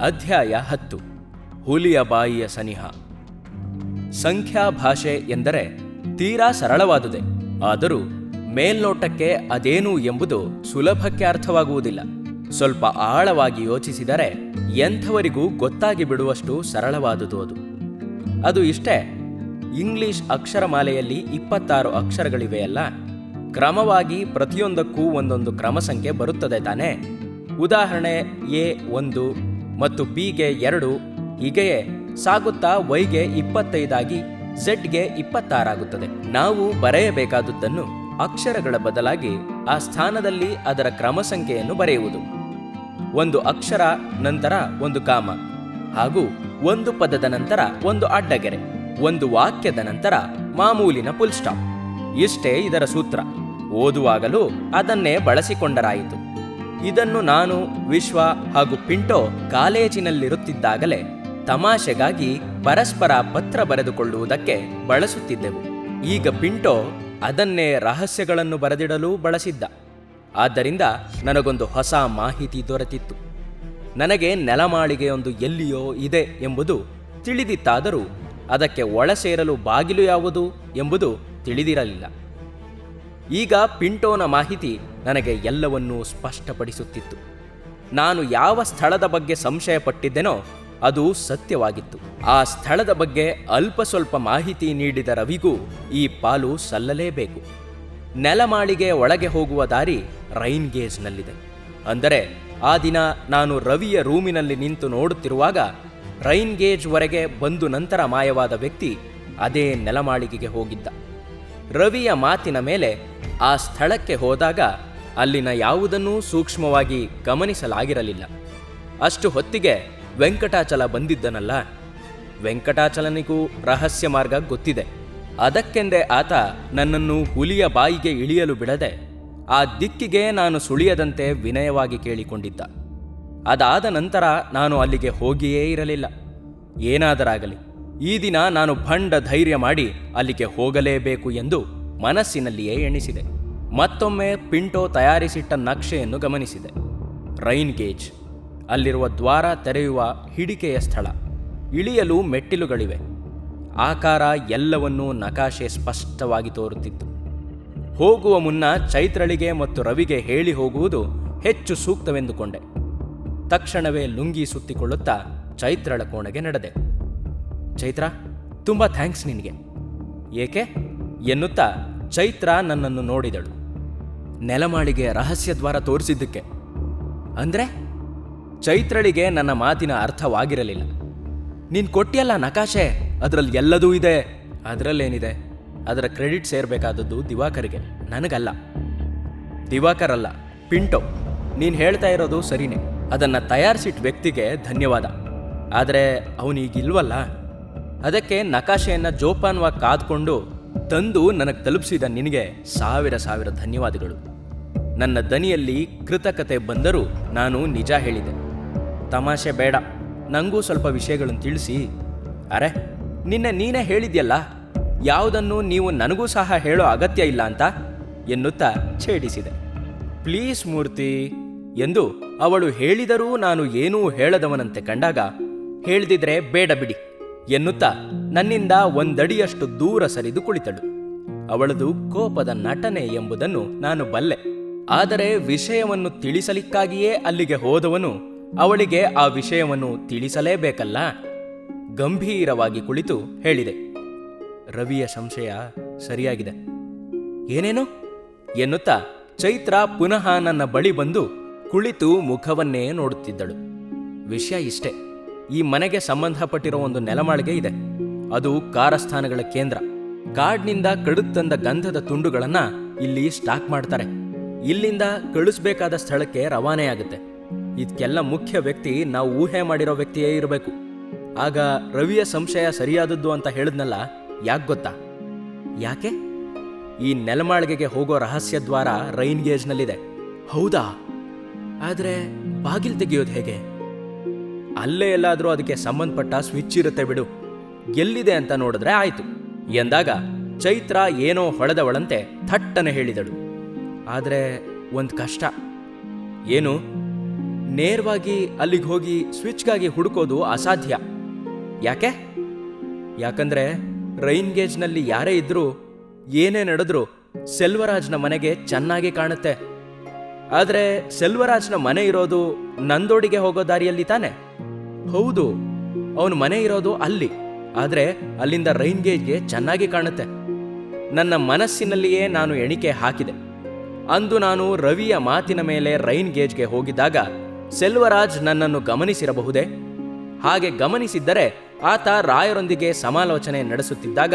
ಅಧ್ಯಾಯ ಹತ್ತು. ಹುಲಿಯ ಬಾಯಿಯ ಸನಿಹ. ಸಂಖ್ಯಾ ಭಾಷೆ ಎಂದರೆ ತೀರಾ ಸರಳವಾದುದೇ. ಆದರೂ ಮೇಲ್ನೋಟಕ್ಕೆ ಅದೇನು ಎಂಬುದು ಸುಲಭಕ್ಕೆ ಅರ್ಥವಾಗುವುದಿಲ್ಲ. ಸ್ವಲ್ಪ ಆಳವಾಗಿ ಯೋಚಿಸಿದರೆ ಎಂಥವರಿಗೂ ಗೊತ್ತಾಗಿ ಬಿಡುವಷ್ಟು ಸರಳವಾದುದು ಅದು. ಅದು ಇಷ್ಟೇ, ಇಂಗ್ಲಿಷ್ ಅಕ್ಷರಮಾಲೆಯಲ್ಲಿ ಇಪ್ಪತ್ತಾರು ಅಕ್ಷರಗಳಿವೆಯಲ್ಲ. ಕ್ರಮವಾಗಿ ಪ್ರತಿಯೊಂದಕ್ಕೂ ಒಂದೊಂದು ಕ್ರಮಸಂಖ್ಯೆ ಬರುತ್ತದೆ ತಾನೇ. ಉದಾಹರಣೆ ಎ ಒಂದು ಮತ್ತು ಬಿಗೆ ಎರಡು ಹೀಗೆಯೇ ಸಾಗುತ್ತಾ ವೈಗೆ ಇಪ್ಪತ್ತೈದಾಗಿ ಝೆಡ್ಗೆ ಇಪ್ಪತ್ತಾರಾಗುತ್ತದೆ. ನಾವು ಬರೆಯಬೇಕಾದದ್ದನ್ನು ಅಕ್ಷರಗಳ ಬದಲಾಗಿ ಆ ಸ್ಥಾನದಲ್ಲಿ ಅದರ ಕ್ರಮ ಸಂಖ್ಯೆಯನ್ನು ಬರೆಯುವುದು. ಒಂದು ಅಕ್ಷರ, ನಂತರ ಒಂದು ಕಾಮ, ಹಾಗೂ ಒಂದು ಪದದ ನಂತರ ಒಂದು ಅಡ್ಡಗೆರೆ, ಒಂದು ವಾಕ್ಯದ ನಂತರ ಮಾಮೂಲಿನ ಫುಲ್ ಸ್ಟಾಪ್. ಇಷ್ಟೇ ಇದರ ಸೂತ್ರ. ಓದುವಾಗಲೂ ಅದನ್ನೇ ಬಳಸಿಕೊಂಡರಾಯಿತು. ಇದನ್ನು ನಾನು, ವಿಶ್ವ ಹಾಗೂ ಪಿಂಟೋ ಕಾಲೇಜಿನಲ್ಲಿರುತ್ತಿದ್ದಾಗಲೇ ತಮಾಷೆಗಾಗಿ ಪರಸ್ಪರ ಪತ್ರ ಬರೆದುಕೊಳ್ಳುವುದಕ್ಕೆ ಬಳಸುತ್ತಿದ್ದೆವು. ಈಗ ಪಿಂಟೋ ಅದನ್ನೇ ರಹಸ್ಯಗಳನ್ನು ಬರೆದಿಡಲು ಬಳಸಿದ್ದ. ಆದ್ದರಿಂದ ನನಗೊಂದು ಹೊಸ ಮಾಹಿತಿ ದೊರೆತಿತ್ತು. ನನಗೆ ನೆಲಮಾಳಿಗೆಯೊಂದು ಎಲ್ಲಿಯೋ ಇದೆ ಎಂಬುದು ತಿಳಿದಿತ್ತಾದರೂ ಅದಕ್ಕೆ ಒಳಸೇರಲು ಬಾಗಿಲು ಯಾವುದು ಎಂಬುದು ತಿಳಿದಿರಲಿಲ್ಲ. ಈಗ ಪಿಂಟೋನ ಮಾಹಿತಿ ನನಗೆ ಎಲ್ಲವನ್ನೂ ಸ್ಪಷ್ಟಪಡಿಸುತ್ತಿತ್ತು. ನಾನು ಯಾವ ಸ್ಥಳದ ಬಗ್ಗೆ ಸಂಶಯಪಟ್ಟಿದ್ದೆನೋ ಅದು ಸತ್ಯವಾಗಿತ್ತು. ಆ ಸ್ಥಳದ ಬಗ್ಗೆ ಅಲ್ಪ ಸ್ವಲ್ಪ ಮಾಹಿತಿ ನೀಡಿದ ರವಿಗೂ ಈ ಪಾಲು ಸಲ್ಲಲೇಬೇಕು. ನೆಲಮಾಳಿಗೆ ಒಳಗೆ ಹೋಗುವ ದಾರಿ ರೈನ್ ಗೇಜ್ನಲ್ಲಿದೆ. ಅಂದರೆ ಆ ದಿನ ನಾನು ರವಿಯ ರೂಮಿನಲ್ಲಿ ನಿಂತು ನೋಡುತ್ತಿರುವಾಗ ರೈನ್ ಗೇಜ್ವರೆಗೆ ಬಂದು ನಂತರ ಮಾಯವಾದ ವ್ಯಕ್ತಿ ಅದೇ ನೆಲಮಾಳಿಗೆಗೆ ಹೋಗಿದ್ದ. ರವಿಯ ಮಾತಿನ ಮೇಲೆ ಆ ಸ್ಥಳಕ್ಕೆ ಹೋದಾಗ ಅಲ್ಲಿನ ಯಾವುದನ್ನೂ ಸೂಕ್ಷ್ಮವಾಗಿ ಗಮನಿಸಲಾಗಿರಲಿಲ್ಲ. ಅಷ್ಟು ಹೊತ್ತಿಗೆ ವೆಂಕಟಾಚಲ ಬಂದಿದ್ದನಲ್ಲ. ವೆಂಕಟಾಚಲನಿಗೂ ರಹಸ್ಯ ಮಾರ್ಗ ಗೊತ್ತಿದೆ. ಅದಕ್ಕೆಂದೇ ಆತ ನನ್ನನ್ನು ಹುಲಿಯ ಬಾಯಿಗೆ ಇಳಿಯಲು ಬಿಡದೆ, ಆ ದಿಕ್ಕಿಗೆ ನಾನು ಸುಳಿಯದಂತೆ ವಿನಯವಾಗಿ ಕೇಳಿಕೊಂಡಿದ್ದ. ಅದಾದ ನಂತರ ನಾನು ಅಲ್ಲಿಗೆ ಹೋಗಿಯೇ ಇರಲಿಲ್ಲ. ಏನಾದರಾಗಲಿ, ಈ ದಿನ ನಾನು ಭಂಡ ಧೈರ್ಯ ಮಾಡಿ ಅಲ್ಲಿಗೆ ಹೋಗಲೇಬೇಕು ಎಂದು ಮನಸ್ಸಿನಲ್ಲಿಯೇ ಎಣಿಸಿದೆ. ಮತ್ತೊಮ್ಮೆ ಪಿಂಟೋ ತಯಾರಿಸಿಟ್ಟ ನಕ್ಷೆಯನ್ನು ಗಮನಿಸಿದೆ. Rain gauge. ಅಲ್ಲಿರುವ ದ್ವಾರ ತೆರೆಯುವ ಹಿಡಿಕೆಯ ಸ್ಥಳ. ಇಳಿಯಲು ಮೆಟ್ಟಿಲುಗಳಿವೆ. ಆಕಾರ ಎಲ್ಲವನ್ನೂ ನಕಾಶೆ ಸ್ಪಷ್ಟವಾಗಿ ತೋರುತ್ತಿತ್ತು. ಹೋಗುವ ಮುನ್ನ ಚೈತ್ರಳಿಗೆ ಮತ್ತು ರವಿಗೆ ಹೇಳಿ ಹೋಗುವುದು ಹೆಚ್ಚು ಸೂಕ್ತವೆಂದುಕೊಂಡೆ. ತಕ್ಷಣವೇ ಲುಂಗಿ ಸುತ್ತಿಕೊಳ್ಳುತ್ತಾ ಚೈತ್ರಳ ಕೋಣೆಗೆ ನಡೆದೆ. ಚೈತ್ರ, ತುಂಬ ಥ್ಯಾಂಕ್ಸ್ ನಿನಗೆ. ಏಕೆ? ಎನ್ನುತ್ತಾ ಚೈತ್ರ ನನ್ನನ್ನು ನೋಡಿದಳು. ನೆಲಮಾಳಿಗೆ ರಹಸ್ಯ ದ್ವಾರ ತೋರಿಸಿದ್ದಕ್ಕೆ. ಅಂದ್ರೆ, ಚೈತ್ರಳಿಗೆ ನನ್ನ ಮಾತಿನ ಅರ್ಥವಾಗಿರಲಿಲ್ಲ. ನೀನು ಕೊಟ್ಟಿಯಲ್ಲ ನಕಾಶೆ, ಅದರಲ್ಲಿ ಎಲ್ಲದೂ ಇದೆ, ಅದರಲ್ಲೇನಿದೆ? ಅದರ ಕ್ರೆಡಿಟ್ ಸೇರಬೇಕಾದದ್ದು ದಿವಾಕರಿಗೆ, ನನಗಲ್ಲ. ದಿವಾಕರ್ ಅಲ್ಲ ಪಿಂಟೋ, ನೀನು ಹೇಳ್ತಾ ಇರೋದು ಸರಿನೇ. ಅದನ್ನು ತಯಾರಿಸಿಟ್ಟ ವ್ಯಕ್ತಿಗೆ ಧನ್ಯವಾದ. ಆದರೆ ಅವನೀಗಿಲ್ವಲ್ಲ? ಅದಕ್ಕೆ ನಕಾಶೆಯನ್ನು ಜೋಪಾನವಾಗಿ ಕಾದ್ಕೊಂಡು ತಂದು ನನಗೆ ತಲುಪಿಸಿದ ನಿನಗೆ ಸಾವಿರ ಸಾವಿರ ಧನ್ಯವಾದಗಳು. ನನ್ನ ದನಿಯಲ್ಲಿ ಕೃತಕತೆ ಬಂದರೂ ನಾನು ನಿಜ ಹೇಳಿದೆ. ತಮಾಷೆ ಬೇಡ ನನಗೂ ಸ್ವಲ್ಪ ವಿಷಯಗಳನ್ನು ತಿಳಿಸಿ. ಅರೆ, ನಿನ್ನೆ ನೀನೇ ಹೇಳಿದ್ಯಲ್ಲ, ಯಾವುದನ್ನು ನೀವು ನನಗೂ ಸಹ ಹೇಳೋ ಅಗತ್ಯ ಇಲ್ಲ ಅಂತ ಎನ್ನುತ್ತಾ ಛೇಡಿಸಿದೆ. ಪ್ಲೀಸ್ ಮೂರ್ತಿ, ಎಂದು ಅವಳು ಹೇಳಿದರೂ ನಾನು ಏನೂ ಹೇಳದವನಂತೆ ಕಂಡಾಗ, ಹೇಳಿದಿದ್ರೆ ಬೇಡ ಬಿಡಿ, ಎನ್ನುತ್ತಾ ನನ್ನಿಂದ ಒಂದಡಿಯಷ್ಟು ದೂರ ಸರಿದು ಕುಳಿತಳು. ಅವಳದು ಕೋಪದ ನಟನೆ ಎಂಬುದನ್ನು ನಾನು ಬಲ್ಲೆ. ಆದರೆ ವಿಷಯವನ್ನು ತಿಳಿಸಲಿಕ್ಕಾಗಿಯೇ ಅಲ್ಲಿಗೆ ಹೋದವನು, ಅವಳಿಗೆ ಆ ವಿಷಯವನ್ನು ತಿಳಿಸಲೇಬೇಕಲ್ಲ? ಗಂಭೀರವಾಗಿ ಕುಳಿತು ಹೇಳಿದೆ. ರವಿಯ ಸಂಶಯ ಸರಿಯಾಗಿದೆ. ಏನೇನು? ಎನ್ನುತ್ತಾ ಚೈತ್ರ ಪುನಃ ನನ್ನ ಬಳಿ ಬಂದು ಕುಳಿತು ಮುಖವನ್ನೇ ನೋಡುತ್ತಿದ್ದಳು. ವಿಷಯ ಇಷ್ಟೇ. ಈ ಮನೆಗೆ ಸಂಬಂಧಪಟ್ಟಿರೋ ಒಂದು ನೆಲಮಾಳಿಗೆ ಇದೆ. ಅದು ಕಾರಸ್ಥಾನಗಳ ಕೇಂದ್ರ. ಕಾಡ್ನಿಂದ ಕಡುತ್ತಂದ ಗಂಧದ ತುಂಡುಗಳನ್ನ ಇಲ್ಲಿ ಸ್ಟಾಕ್ ಮಾಡ್ತಾರೆ. ಇಲ್ಲಿಂದ ಕಳಿಸ್ಬೇಕಾದ ಸ್ಥಳಕ್ಕೆ ರವಾನೆ ಆಗುತ್ತೆ ಇದಕ್ಕೆಲ್ಲ ಮುಖ್ಯ ವ್ಯಕ್ತಿ ನಾವು ಊಹೆ ಮಾಡಿರೋ ವ್ಯಕ್ತಿಯೇ ಇರಬೇಕು. ಆಗ ರವಿಯ ಸಂಶಯ ಸರಿಯಾದದ್ದು ಅಂತ ಹೇಳಿದ್ನಲ್ಲ, ಯಾಕೆ ಗೊತ್ತಾ? ಯಾಕೆ? ಈ ನೆಲಮಾಳಿಗೆಗೆ ಹೋಗೋ ರಹಸ್ಯ ದ್ವಾರ ರೈನ್ ಗೇಜ್ನಲ್ಲಿದೆ. ಹೌದಾ? ಆದರೆ ಬಾಗಿಲು ತೆಗೆಯೋದು ಹೇಗೆ? ಅಲ್ಲೇ ಎಲ್ಲಾದರೂ ಅದಕ್ಕೆ ಸಂಬಂಧಪಟ್ಟ ಸ್ವಿಚ್ ಇರುತ್ತೆ ಬಿಡು. ಎಲ್ಲಿದೆ ಅಂತ ನೋಡಿದ್ರೆ ಆಯ್ತು. ಎಂದಾಗ ಚೈತ್ರ ಏನೋ ಹೊಳೆದವಳಂತೆ ಥಟ್ಟನೆ ಹೇಳಿದಳು. ಆದರೆ ಒಂದು ಕಷ್ಟ. ಏನು? ನೇರವಾಗಿ ಅಲ್ಲಿಗೆ ಹೋಗಿ ಸ್ವಿಚ್ಗಾಗಿ ಹುಡುಕೋದು ಅಸಾಧ್ಯ. ಯಾಕೆ? ಯಾಕಂದ್ರೆ ರೈನ್ ಗೇಜ್ನಲ್ಲಿ ಯಾರೇ ಇದ್ರೂ ಏನೇ ನಡೆದ್ರೂ ಸೆಲ್ವರಾಜ್ನ ಮನೆಗೆ ಚೆನ್ನಾಗಿ ಕಾಣುತ್ತೆ. ಆದರೆ ಸೆಲ್ವರಾಜ್ನ ಮನೆ ಇರೋದು ನಂದೋಡಿಗೆ ಹೋಗೋ ದಾರಿಯಲ್ಲಿ ತಾನೆ? ಹೌದು, ಅವನ ಮನೆ ಇರೋದು ಅಲ್ಲಿ. ಆದ್ರೆ ಅಲ್ಲಿಂದ ರೈನ್ ಗೇಜ್ಗೆ ಚೆನ್ನಾಗಿ ಕಾಣುತ್ತೆ. ನನ್ನ ಮನಸ್ಸಿನಲ್ಲಿಯೇ ನಾನು ಎಣಿಕೆ ಹಾಕಿದೆ. ಅಂದು ನಾನು ರವಿಯ ಮಾತಿನ ಮೇಲೆ ರೈನ್ ಗೇಜ್ಗೆ ಹೋಗಿದ್ದಾಗ ಸೆಲ್ವರಾಜ್ ನನ್ನನ್ನು ಗಮನಿಸಿರಬಹುದೇ? ಹಾಗೆ ಗಮನಿಸಿದ್ದರೆ ಆತ ರಾಯರೊಂದಿಗೆ ಸಮಾಲೋಚನೆ ನಡೆಸುತ್ತಿದ್ದಾಗ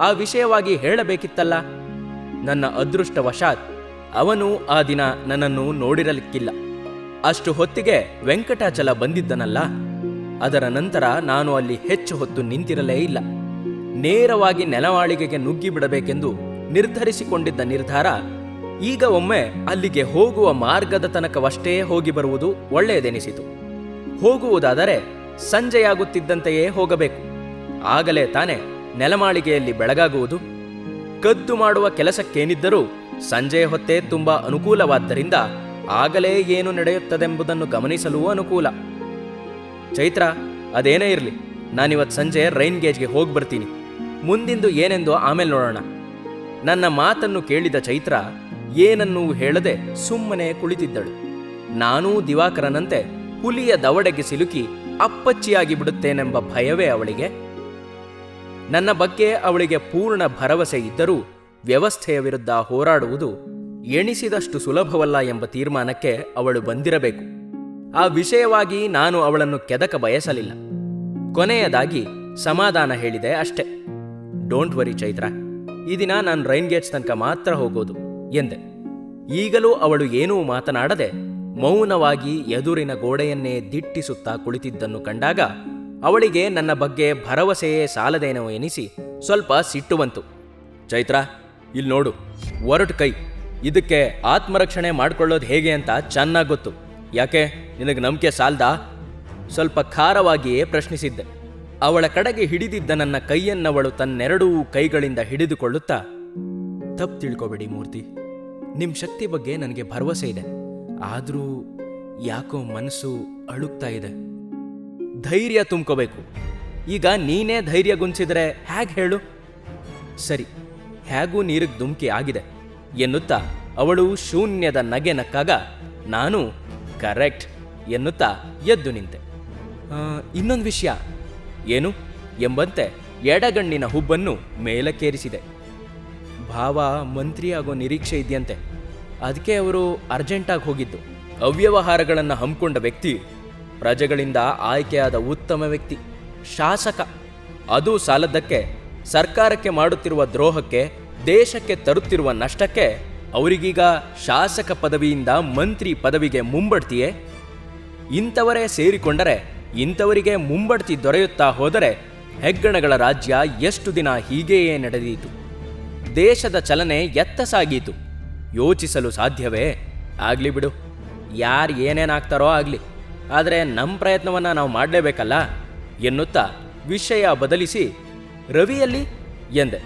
ಆ ವಿಷಯವಾಗಿ ಹೇಳಬೇಕಿತ್ತಲ್ಲ? ನನ್ನ ಅದೃಷ್ಟವಶಾತ್ ಅವನು ಆ ದಿನ ನನ್ನನ್ನು ನೋಡಿರಲಿಕ್ಕಿಲ್ಲ. ಅಷ್ಟು ಹೊತ್ತಿಗೆ ವೆಂಕಟಾಚಲ ಬಂದಿದ್ದನಲ್ಲ? ಅದರ ನಂತರ ನಾನು ಅಲ್ಲಿ ಹೆಚ್ಚು ಹೊತ್ತು ನಿಂತಿರಲೇ ಇಲ್ಲ. ನೇರವಾಗಿ ನೆಲಮಾಳಿಗೆಗೆ ನುಗ್ಗಿ ಬಿಡಬೇಕೆಂದು ನಿರ್ಧರಿಸಿಕೊಂಡಿದ್ದ ನಿರ್ಧಾರ, ಈಗ ಒಮ್ಮೆ ಅಲ್ಲಿಗೆ ಹೋಗುವ ಮಾರ್ಗದ ತನಕವಷ್ಟೇ ಹೋಗಿ ಬರುವುದು ಒಳ್ಳೆಯದೆನಿಸಿತು. ಹೋಗುವುದಾದರೆ ಸಂಜೆಯಾಗುತ್ತಿದ್ದಂತೆಯೇ ಹೋಗಬೇಕು. ಆಗಲೇ ತಾನೆ ನೆಲಮಾಳಿಗೆಯಲ್ಲಿ ಬೆಳಗಾಗುವುದು. ಕದ್ದು ಮಾಡುವ ಕೆಲಸಕ್ಕೇನಿದ್ದರೂ ಸಂಜೆಯ ಹೊತ್ತೇ ತುಂಬಾ ಅನುಕೂಲವಾದ್ದರಿಂದ ಆಗಲೇ ಏನು ನಡೆಯುತ್ತದೆಂಬುದನ್ನು ಗಮನಿಸಲೂ ಅನುಕೂಲ. ಚೈತ್ರ, ಅದೇನೇ ಇರಲಿ, ನಾನಿವತ್ತು ಸಂಜೆ ರೈನ್ ಗೇಜ್ಗೆ ಹೋಗಿ ಬರ್ತೀನಿ. ಮುಂದಿಂದು ಏನೆಂದು ಆಮೇಲೆ ನೋಡೋಣ. ನನ್ನ ಮಾತನ್ನು ಕೇಳಿದ ಚೈತ್ರ ಏನನ್ನೂ ಹೇಳದೆ ಸುಮ್ಮನೆ ಕುಳಿತಿದ್ದಳು. ನಾನೂ ದಿವಾಕರನಂತೆ ಹುಲಿಯ ದವಡೆಗೆ ಸಿಲುಕಿ ಅಪ್ಪಚ್ಚಿಯಾಗಿ ಬಿಡುತ್ತೇನೆಂಬ ಭಯವೇ ಅವಳಿಗೆ. ನನ್ನ ಬಗ್ಗೆ ಅವಳಿಗೆ ಪೂರ್ಣ ಭರವಸೆ ಇದ್ದರೂ ವ್ಯವಸ್ಥೆಯ ವಿರುದ್ಧ ಹೋರಾಡುವುದು ಎಣಿಸಿದಷ್ಟು ಸುಲಭವಲ್ಲ ಎಂಬ ತೀರ್ಮಾನಕ್ಕೆ ಅವಳು ಬಂದಿರಬೇಕು. ಆ ವಿಷಯವಾಗಿ ನಾನು ಅವಳನ್ನು ಕೆದಕ ಬಯಸಲಿಲ್ಲ. ಕೊನೆಯದಾಗಿ ಸಮಾಧಾನ ಹೇಳಿದೆ ಅಷ್ಟೆ. Don't worry Chaitra. ಈ ದಿನ ನಾನು ರೈನ್ ಗೇಟ್ಸ್ ತನಕ ಮಾತ್ರ ಹೋಗೋದು, ಎಂದೆ. ಈಗಲೂ ಅವಳು ಏನೂ ಮಾತನಾಡದೆ ಮೌನವಾಗಿ ಎದುರಿನ ಗೋಡೆಯನ್ನೇ ದಿಟ್ಟಿಸುತ್ತಾ ಕುಳಿತಿದ್ದನ್ನು ಕಂಡಾಗ ಅವಳಿಗೆ ನನ್ನ ಬಗ್ಗೆ ಭರವಸೆಯೇ ಸಾಲದೇನೋ ಎನಿಸಿ ಸ್ವಲ್ಪ ಸಿಟ್ಟು ಬಂತು. ಚೈತ್ರ, ಇಲ್ಲಿ ನೋಡು, ಒರಟು ಕೈ. ಇದಕ್ಕೆ ಆತ್ಮರಕ್ಷಣೆ ಮಾಡಿಕೊಳ್ಳೋದು ಹೇಗೆ ಅಂತ ಚೆನ್ನಾಗಿ ಗೊತ್ತು. ಯಾಕೆ? ನಿನಗೆ ನಂಬಿಕೆ ಸಾಲ್ದಾ? ಸ್ವಲ್ಪ ಖಾರವಾಗಿಯೇ ಪ್ರಶ್ನಿಸಿದ್ದೆ. ಅವಳ ಕಡೆಗೆ ಹಿಡಿದಿದ್ದ ನನ್ನ ಕೈಯನ್ನವಳು ತನ್ನೆರಡೂ ಕೈಗಳಿಂದ ಹಿಡಿದುಕೊಳ್ಳುತ್ತಾ, ತಪ್ಪು ತಿಳ್ಕೊಬೇಡಿ ಮೂರ್ತಿ. ನಿಮ್ಮ ಶಕ್ತಿ ಬಗ್ಗೆ ನನಗೆ ಭರವಸೆ ಇದೆ. ಆದರೂ ಯಾಕೋ ಮನಸ್ಸು ಅಳುಕ್ತಾ ಇದೆ. ಧೈರ್ಯ ತುಂಬ್ಕೋಬೇಕು. ಈಗ ನೀನೇ ಧೈರ್ಯ ಗುಂಚಿದ್ರೆ ಹೇಗೆ ಹೇಳು? ಸರಿ ಹೇಗೂ ನೀರಿಗೆ ಧುಮ್ಕಿ ಆಗಿದೆ, ಎನ್ನುತ್ತಾ ಅವಳು ಶೂನ್ಯದ ನಗೆ ನಕ್ಕಾಗ, ನಾನು ಕರೆಕ್ಟ್ ಎನ್ನುತ್ತಾ ಎದ್ದು ನಿಂತೆ. ಇನ್ನೊಂದು ವಿಷಯ. ಏನು? ಎಂಬಂತೆ ಎಡಗಣ್ಣಿನ ಹುಬ್ಬನ್ನು ಮೇಲಕ್ಕೇರಿಸಿದೆ. ಭಾವ ಮಂತ್ರಿ ಆಗೋ ನಿರೀಕ್ಷೆ ಇದೆಯಂತೆ. ಅದಕ್ಕೆ ಅವರು ಅರ್ಜೆಂಟಾಗಿ ಹೋಗಿದ್ದು. ಅವ್ಯವಹಾರಗಳನ್ನು ಹಮ್ಮಿಕೊಂಡ ವ್ಯಕ್ತಿ, ಪ್ರಜೆಗಳಿಂದ ಆಯ್ಕೆಯಾದ ಉತ್ತಮ ವ್ಯಕ್ತಿ, ಶಾಸಕ. ಅದು ಸಾಲದ್ದಕ್ಕೆ ಸರ್ಕಾರಕ್ಕೆ ಮಾಡುತ್ತಿರುವ ದ್ರೋಹಕ್ಕೆ ದೇಶಕ್ಕೆ ತರುತ್ತಿರುವ ನಷ್ಟಕ್ಕೆ ಅವರಿಗೀಗ ಶಾಸಕ ಪದವಿಯಿಂದ ಮಂತ್ರಿ ಪದವಿಗೆ ಮುಂಬಡ್ತಿಯೇ? ಇಂಥವರೇ ಸೇರಿಕೊಂಡರೆ, ಇಂಥವರಿಗೆ ಮುಂಬಡ್ತಿ ದೊರೆಯುತ್ತಾ ಹೋದರೆ ಹೆಗ್ಗಣಗಳ ರಾಜ್ಯ ಎಷ್ಟು ದಿನ ಹೀಗೆಯೇ ನಡೆದೀತು. ದೇಶದ ಚಲನೆ ಎತ್ತ ಸಾಗೀತು. ಯೋಚಿಸಲು ಸಾಧ್ಯವೇ? ಆಗ್ಲಿ ಬಿಡು. ಯಾರು ಏನೇನಾಗ್ತಾರೋ ಆಗಲಿ. ಆದರೆ ನಮ್ಮ ಪ್ರಯತ್ನವನ್ನು ನಾವು ಮಾಡಲೇಬೇಕಲ್ಲ? ಎನ್ನುತ್ತಾ ವಿಷಯ ಬದಲಿಸಿ, ರವಿಯಲ್ಲಿ? ಎಂದೆ.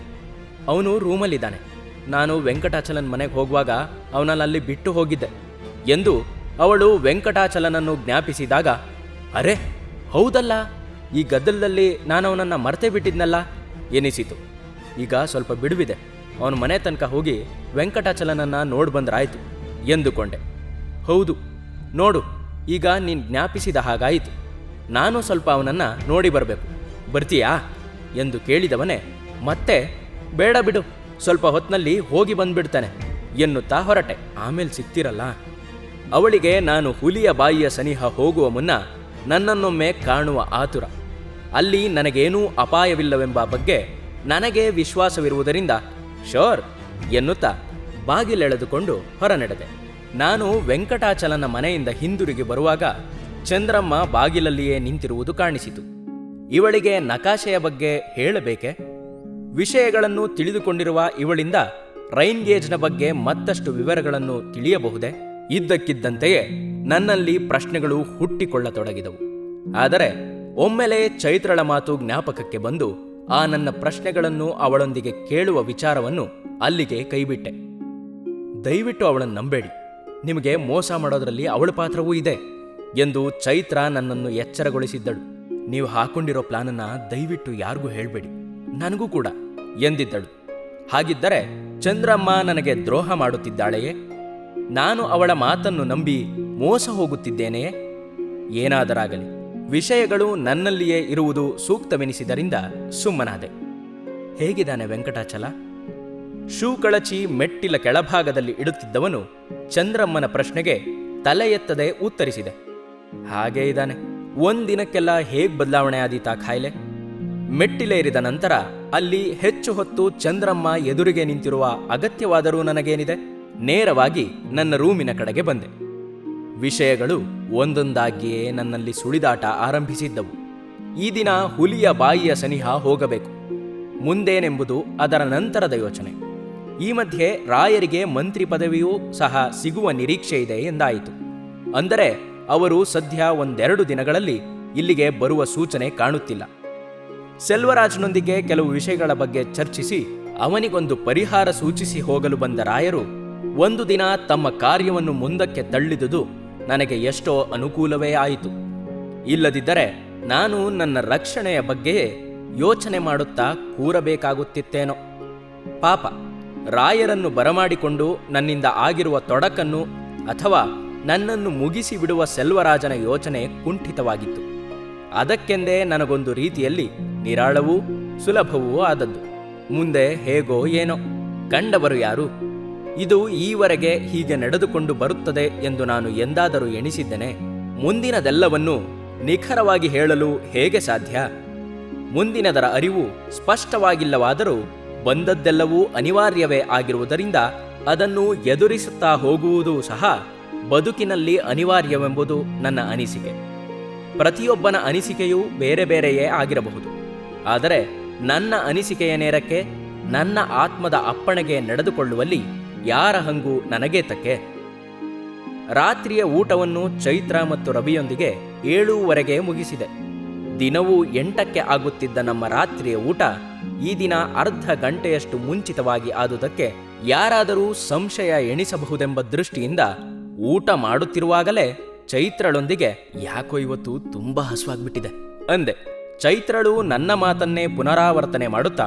ಅವನು ರೂಮಲ್ಲಿದ್ದಾನೆ. ನಾನು ವೆಂಕಟಾಚಲನ್ ಮನೆಗೆ ಹೋಗುವಾಗ ಅವನಲ್ಲಿ ಬಿಟ್ಟು ಹೋಗಿದ್ದೆ ಎಂದು ಅವಳು ವೆಂಕಟಾಚಲನನ್ನು ಜ್ಞಾಪಿಸಿದಾಗ, ಅರೆ, ಹೌದಲ್ಲ, ಈ ಗದ್ದಲದಲ್ಲಿ ನಾನು ಅವನನ್ನು ಮರೆತೇ ಬಿಟ್ಟಿದ್ನಲ್ಲ? ಎನಿಸಿತು. ಈಗ ಸ್ವಲ್ಪ ಬಿಡುವಿದೆ. ಅವನ ಮನೆ ತನಕ ಹೋಗಿ ವೆಂಕಟಾಚಲನನ್ನು ನೋಡಿ ಬಂದ್ರಾಯಿತು ಎಂದುಕೊಂಡೆ. ಹೌದು, ನೋಡು, ಈಗ ನೀನು ಜ್ಞಾಪಿಸಿದ ಹಾಗಾಯಿತು. ನಾನು ಸ್ವಲ್ಪ ಅವನನ್ನು ನೋಡಿ ಬರಬೇಕು. ಬರ್ತೀಯಾ? ಎಂದು ಕೇಳಿದವನೇ, ಮತ್ತೆ ಬೇಡ ಬಿಡು. ಸ್ವಲ್ಪ ಹೊತ್ತಿನಲ್ಲಿ ಹೋಗಿ ಬಂದ್ಬಿಡ್ತಾನೆ. ಎನ್ನುತ್ತಾ ಹೊರಟೆ. ಆಮೇಲೆ ಸಿಗ್ತಿರಲ್ಲ ಅವಳಿಗೆ ನಾನು ಹುಲಿಯ ಬಾಯಿಯ ಸನಿಹ ಹೋಗುವ ಮುನ್ನ ನನ್ನನ್ನೊಮ್ಮೆ ಕಾಣುವ ಆತುರ. ಅಲ್ಲಿ ನನಗೇನೂ ಅಪಾಯವಿಲ್ಲವೆಂಬ ಬಗ್ಗೆ ನನಗೆ ವಿಶ್ವಾಸವಿರುವುದರಿಂದ ಶೋರ್ ಎನ್ನುತ್ತಾ ಬಾಗಿಲೆಳೆದುಕೊಂಡು ಹೊರನಡೆದೆ. ನಾನು ವೆಂಕಟಾಚಲನ ಮನೆಯಿಂದ ಹಿಂದಿರುಗಿ ಬರುವಾಗ ಚಂದ್ರಮ್ಮ ಬಾಗಿಲಲ್ಲಿಯೇ ನಿಂತಿರುವುದು ಕಾಣಿಸಿತು. ಇವಳಿಗೆ ನಕಾಶೆಯ ಬಗ್ಗೆ ಹೇಳಬೇಕೆ? ವಿಷಯಗಳನ್ನು ತಿಳಿದುಕೊಂಡಿರುವ ಇವಳಿಂದ ರೈನ್ ಗೇಜ್ನ ಬಗ್ಗೆ ಮತ್ತಷ್ಟು ವಿವರಗಳನ್ನು ತಿಳಿಯಬಹುದೇ? ಇದ್ದಕ್ಕಿದ್ದಂತೆಯೇ ನನ್ನಲ್ಲಿ ಪ್ರಶ್ನೆಗಳು ಹುಟ್ಟಿಕೊಳ್ಳತೊಡಗಿದವು. ಆದರೆ ಒಮ್ಮೆಲೆ ಚೈತ್ರಳ ಮಾತು ಜ್ಞಾಪಕಕ್ಕೆ ಬಂದು ಆ ನನ್ನ ಪ್ರಶ್ನೆಗಳನ್ನು ಅವಳೊಂದಿಗೆ ಕೇಳುವ ವಿಚಾರವನ್ನು ಅಲ್ಲಿಗೆ ಕೈಬಿಟ್ಟೆ. ದಯವಿಟ್ಟು ಅವಳನ್ನು ನಂಬೇಡಿ. ನಿಮಗೆ ಮೋಸ ಮಾಡೋದರಲ್ಲಿ ಅವಳ ಪಾತ್ರವೂ ಇದೆ ಎಂದು ಚೈತ್ರ ನನ್ನನ್ನು ಎಚ್ಚರಗೊಳಿಸಿದ್ದಳು. ನೀವು ಹಾಕೊಂಡಿರೋ ಪ್ಲಾನನ್ನು ದಯವಿಟ್ಟು ಯಾರಿಗೂ ಹೇಳಬೇಡಿ. ನನಗೂ ಕೂಡ. ಎಂದಿದ್ದಳು. ಹಾಗಿದ್ದರೆ ಚಂದ್ರಮ್ಮ ನನಗೆ ದ್ರೋಹ ಮಾಡುತ್ತಿದ್ದಾಳೆಯೇ? ನಾನು ಅವಳ ಮಾತನ್ನು ನಂಬಿ ಮೋಸ ಹೋಗುತ್ತಿದ್ದೇನೆಯೇ? ಏನಾದರಾಗಲಿ. ವಿಷಯಗಳು ನನ್ನಲ್ಲಿಯೇ ಇರುವುದು ಸೂಕ್ತವೆನಿಸಿದರಿಂದ ಸುಮ್ಮನಾದೆ. ಹೇಗಿದ್ದಾನೆ ವೆಂಕಟಾಚಲ? ಶೂ ಕಳಚಿ ಮೆಟ್ಟಿಲ ಕೆಳಭಾಗದಲ್ಲಿ ಇಡುತ್ತಿದ್ದವನು ಚಂದ್ರಮ್ಮನ ಪ್ರಶ್ನೆಗೆ ತಲೆ ಎತ್ತದೆ ಉತ್ತರಿಸಿದೆ. ಹಾಗೇ ಇದ್ದಾನೆ. ಒಂದಿನಕ್ಕೆಲ್ಲ ಹೇಗ್ ಬದಲಾವಣೆ ಆದೀತಾ ಖಾಯಿಲೆ? ಮೆಟ್ಟಿಲೇರಿದ ನಂತರ ಅಲ್ಲಿ ಹೆಚ್ಚು ಹೊತ್ತು ಚಂದ್ರಮ್ಮ ಎದುರಿಗೆ ನಿಂತಿರುವ ಅಗತ್ಯವಾದರೂ ನನಗೇನಿದೆ? ನೇರವಾಗಿ ನನ್ನ ರೂಮಿನ ಕಡೆಗೆ ಬಂದೆ. ವಿಷಯಗಳು ಒಂದೊಂದಾಗಿಯೇ ನನ್ನಲ್ಲಿ ಸುಳಿದಾಟ ಆರಂಭಿಸಿದ್ದವು. ಈ ದಿನ ಹುಲಿಯ ಬಾಯಿಯ ಸನಿಹ ಹೋಗಬೇಕು. ಮುಂದೇನೆಂಬುದು ಅದರ ನಂತರದ ಯೋಚನೆ. ಈ ಮಧ್ಯೆ ರಾಯರಿಗೆ ಮಂತ್ರಿ ಪದವಿಯೂ ಸಹ ಸಿಗುವ ನಿರೀಕ್ಷೆ ಇದೆ ಎಂದಾಯಿತು. ಅಂದರೆ ಅವರು ಸದ್ಯ ಒಂದೆರಡು ದಿನಗಳಲ್ಲಿ ಇಲ್ಲಿಗೆ ಬರುವ ಸೂಚನೆ ಕಾಣುತ್ತಿಲ್ಲ. ಸೆಲ್ವರಾಜ್ನೊಂದಿಗೆ ಕೆಲವು ವಿಷಯಗಳ ಬಗ್ಗೆ ಚರ್ಚಿಸಿ, ಅವನಿಗೊಂದು ಪರಿಹಾರ ಸೂಚಿಸಿ ಹೋಗಲು ಬಂದ ರಾಯರು, ಒಂದು ದಿನ ತಮ್ಮ ಕಾರ್ಯವನ್ನು ಮುಂದಕ್ಕೆ ತಳ್ಳಿದುದು ನನಗೆ ಎಷ್ಟೋ ಅನುಕೂಲವೇ ಆಯಿತು. ಇಲ್ಲದಿದ್ದರೆ ನಾನು ನನ್ನ ರಕ್ಷಣೆಯ ಬಗ್ಗೆಯೇ ಯೋಚನೆ ಮಾಡುತ್ತಾ ಕೂರಬೇಕಾಗುತ್ತಿತ್ತೇನೋ. ಪಾಪ, ರಾಯರನ್ನು ಬರಮಾಡಿಕೊಂಡು ನನ್ನಿಂದ ಆಗಿರುವ ತೊಡಕನ್ನು ಅಥವಾ ನನ್ನನ್ನು ಮುಗಿಸಿ ಬಿಡುವ ಸೆಲ್ವರಾಜನ ಯೋಚನೆ ಕುಂಠಿತವಾಗಿತ್ತು. ಅದಕ್ಕೆಂದೇ ನನಗೊಂದು ರೀತಿಯಲ್ಲಿ ನಿರಾಳವೂ ಸುಲಭವೂ ಆದದ್ದು. ಮುಂದೆ ಹೇಗೋ ಏನೋ. ಕಂಡವರು ಯಾರು? ಇದು ಈವರೆಗೆ ಹೀಗೆ ನಡೆದುಕೊಂಡು ಬರುತ್ತದೆ ಎಂದು ನಾನು ಎಂದಾದರೂ ಎಣಿಸಿದ್ದೇನೆ. ಮುಂದಿನದೆಲ್ಲವನ್ನೂ ನಿಖರವಾಗಿ ಹೇಳಲು ಹೇಗೆ ಸಾಧ್ಯ? ಮುಂದಿನದರ ಅರಿವು ಸ್ಪಷ್ಟವಾಗಿಲ್ಲವಾದರೂ ಬಂದದ್ದೆಲ್ಲವೂ ಅನಿವಾರ್ಯವೇ ಆಗಿರುವುದರಿಂದ ಅದನ್ನು ಎದುರಿಸುತ್ತಾ ಹೋಗುವುದು ಸಹ ಬದುಕಿನಲ್ಲಿ ಅನಿವಾರ್ಯವೆಂಬುದು ನನ್ನ ಅನಿಸಿಕೆ. ಪ್ರತಿಯೊಬ್ಬನ ಅನಿಸಿಕೆಯೂ ಬೇರೆ ಬೇರೆಯೇ ಆಗಿರಬಹುದು. ಆದರೆ ನನ್ನ ಅನಿಸಿಕೆಯ ನೇರಕ್ಕೆ ನನ್ನ ಆತ್ಮದ ಅಪ್ಪಣೆಗೆ ನಡೆದುಕೊಳ್ಳುವಲ್ಲಿ ಯಾರ ಹಂಗು ನನಗೇ ತಕ್ಕೆ ರಾತ್ರಿಯ ಊಟವನ್ನು ಚೈತ್ರ ಮತ್ತು ರವಿಯೊಂದಿಗೆ ಏಳೂವರೆಗೆ ಮುಗಿಸಿದೆ. ದಿನವೂ ಎಂಟಕ್ಕೆ ಆಗುತ್ತಿದ್ದ ನಮ್ಮ ರಾತ್ರಿಯ ಊಟ ಈ ದಿನ ಅರ್ಧ ಗಂಟೆಯಷ್ಟು ಮುಂಚಿತವಾಗಿ ಆದುದಕ್ಕೆ ಯಾರಾದರೂ ಸಂಶಯ ಎಣಿಸಬಹುದೆಂಬ ದೃಷ್ಟಿಯಿಂದ ಊಟ ಮಾಡುತ್ತಿರುವಾಗಲೇ ಚೈತ್ರಳೊಂದಿಗೆ ಯಾಕೋ ಇವತ್ತು ತುಂಬಾ ಹಸುವಾಗ್ಬಿಟ್ಟಿದೆ, ಅಂದೆ. ಚೈತ್ರಳು ನನ್ನ ಮಾತನ್ನೇ ಪುನರಾವರ್ತನೆ ಮಾಡುತ್ತಾ?